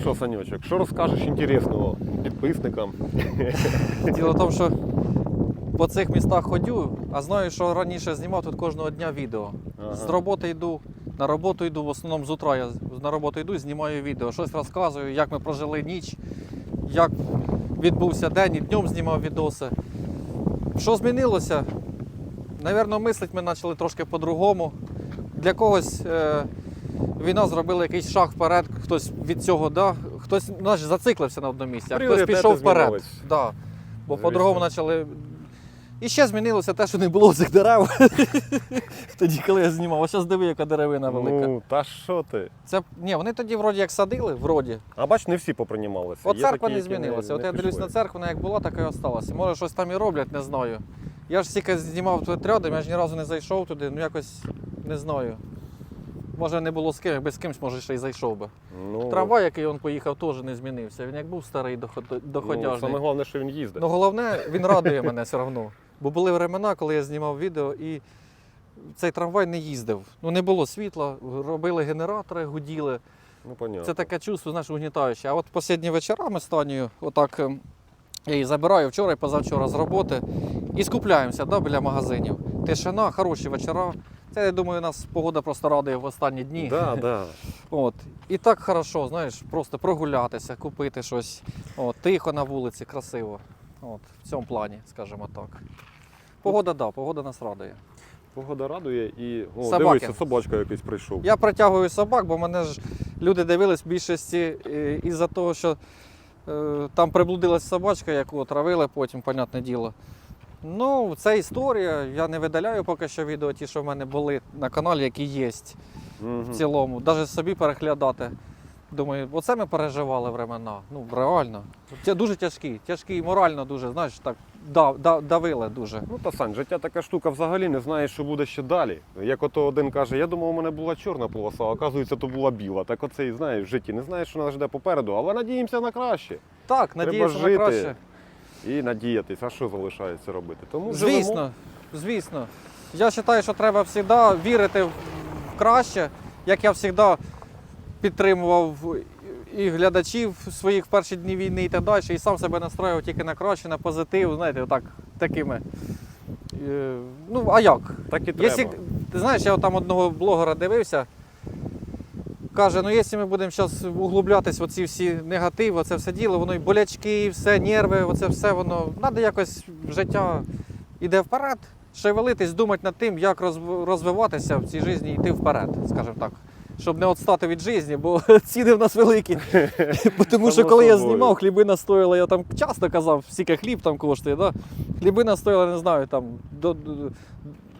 що, Санечок, що розкажеш інтересного підписникам? Діло в тому, що по цих містах ходю, а знаю, що раніше знімав тут кожного дня відео. Ага. З роботи йду, на роботу йду, в основному з утра я на роботу йду, знімаю відео, щось розказую, як ми прожили ніч, як відбувся день, і днем знімав відоси. Що змінилося? Навірно, мислить ми почали трошки по-другому. Для когось е, війна зробила якийсь шаг вперед, хтось від цього, да, хтось знаєш, зациклився на одному місці, а хтось Пріоритети пішов вперед. змінились. Да. Бо Звісно. по-другому почали. І ще змінилося те, що не було цих дерев. Тоді, коли я знімав, а зараз диви, яка деревина велика. Ну, та що ти? Це ні, вони тоді вроді як садили, вроді. А бач, не всі поприймалися. От Є церква такі, не які змінилася. От я дивлюсь на церкву, вона як була, так і осталася. Може, щось там і роблять, не знаю. Я ж тільки знімав тут рядом, я ж ні разу не зайшов туди, ну якось не знаю. Може не було з ким, якби з кимсь, може, ще й зайшов би. Ну, Трамвай, який він поїхав, теж не змінився. Він як був старий доход- ну. Саме головне, що він їздить. Ну головне, він радує мене все одно. Бо були времена, коли я знімав відео і цей трамвай не їздив. Ну не було світла, робили генератори, гуділи. Ну, понятно. Це таке чувство, знаєш, угнітаюче. А от останні вечорами з Танією, отак ем, я її забираю вчора і позавчора з роботи і скупляємося да, біля магазинів. Тишина, хороші вечора. Це, я думаю, нас погода просто радує в останні дні. Да, да. От. І так хорошо, знаєш, просто прогулятися, купити щось. От, тихо на вулиці, красиво. От, в цьому плані, скажімо так. Погода, так, да, погода нас радує. Погода радує і. О, Собаки. дивися, собачка якийсь прийшов. Я притягую собак, бо мене ж люди дивились в більшості е, із-за того, що е, там приблудилась собачка, яку отравили потім, понятне діло. Ну, це історія. Я не видаляю поки що відео, ті, що в мене були на каналі, які є Мгм. в цілому. Навіть собі переглядати. Думаю, оце ми переживали времена. Ну, реально. Тя- Дуже тяжкі, тяжкі і морально дуже, знаєш, так дав, дав, давили дуже. Ну та Сань, життя така штука взагалі не знаєш, що буде ще далі. Як ото один каже, я думав, у мене була чорна полоса, а оказується, то була біла. Так оце і знаєш в житті. Не знаєш, що нас жде попереду, але надіємося на краще. Так, надіюся на краще. І надіятись. А що залишається робити? Тому живемо. Звісно, звісно. Я вважаю, що треба завжди вірити в краще, як я завжди підтримував і глядачів своїх в перші дні війни і так далі, і сам себе настроював тільки на краще, на позитив, знаєте, отак, такими. е, Ну, а як? Так і треба. Якщо, ти знаєш, я там одного блогера дивився. Каже, ну якщо ми будемо зараз углублятись в оці всі негативи, оце все діло, воно і болячки, все, нерви, оце все воно. Треба якось життя йде вперед, шевелитись, думати над тим, як розвиватися в цій житті і йти вперед, скажімо так. Щоб не відстати від житті, бо ціни в нас великі. Тому що коли я знімав, хлібина стоїла, я там часто казав, скільки хліб там коштує, да? хлібина стоїла, не знаю, там до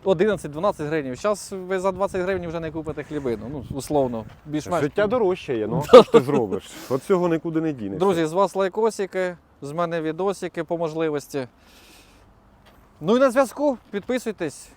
11-12 гривень. Зараз ви за 20 гривень вже не купите хлібину, ну, условно. Більш-менш. Життя дорожче є, ну що ж ти зробиш? От цього нікуди не дінеш. Друзі, з вас лайкосики, з мене відосики по можливості. Ну і на зв'язку. Підписуйтесь,